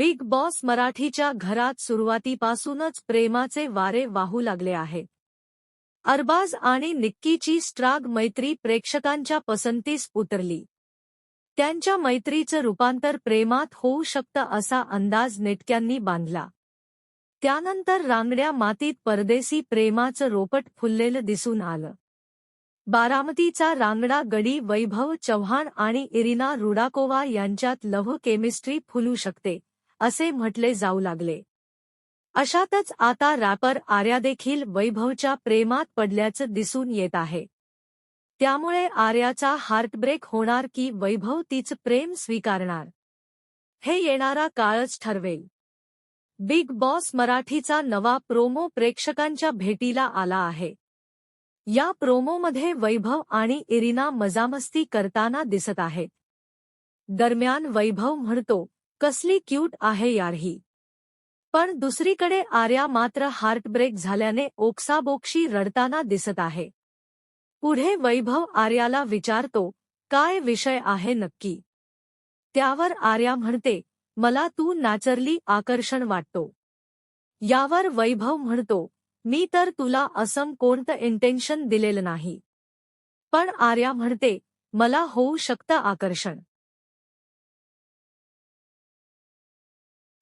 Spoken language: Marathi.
बिग बॉस मराठीच्या घरात सुरुवातीपासूनच प्रेमाचे वारे वाहू लागले आहेत अरबाज आणि निक्कीची स्ट्राग मैत्री प्रेक्षकांच्या पसंतीस उतरली. त्यांच्या मैत्रीचं रूपांतर प्रेमात होऊ शकतं असा अंदाज नेटक्यांनी बांधला. त्यानंतर रांगड्या मातीत परदेसी प्रेमाचं रोपट फुललेलं दिसून आलं. बारामतीचा रांगडा गडी वैभव चव्हाण आणि इरिना रुडाकोवा यांच्यात लव्ह केमिस्ट्री फुलू शकते. असे म्हटले जाऊ लागले. अशातच आता रॅपर आर्या देखील वैभवच्या प्रेमात पडल्याचं दिसून येत आहे. त्यामुळे आर्याचा हार्टब्रेक होणार की वैभव तिचं प्रेम स्वीकारणार? हे येणारा काळच ठरवेल. बिग बॉस मराठीचा नवा प्रोमो प्रेक्षकांच्या भेटीला आला आहे. या प्रोमोमध्ये वैभव आणि इरिना मजामस्ती करताना दिसत आहेत. दरम्यान वैभव म्हणतो कसली क्यूट आहे यार ही. पण दुसरीकडे आर्या मात्र हार्टब्रेक झाल्याने ओक्साबोक्शी रडताना दिसत आहे. पुढे वैभव आर्याला विचारतो काय विषय आहे नक्की? त्यावर आर्या म्हणते मला तू नॅचरली आकर्षण वाटतो. यावर वैभव म्हणतो मी तर तुला असं कोणतं इंटेन्शन दिलेलं नाही. पण आर्या म्हणते मला होऊ शकतं आकर्षण.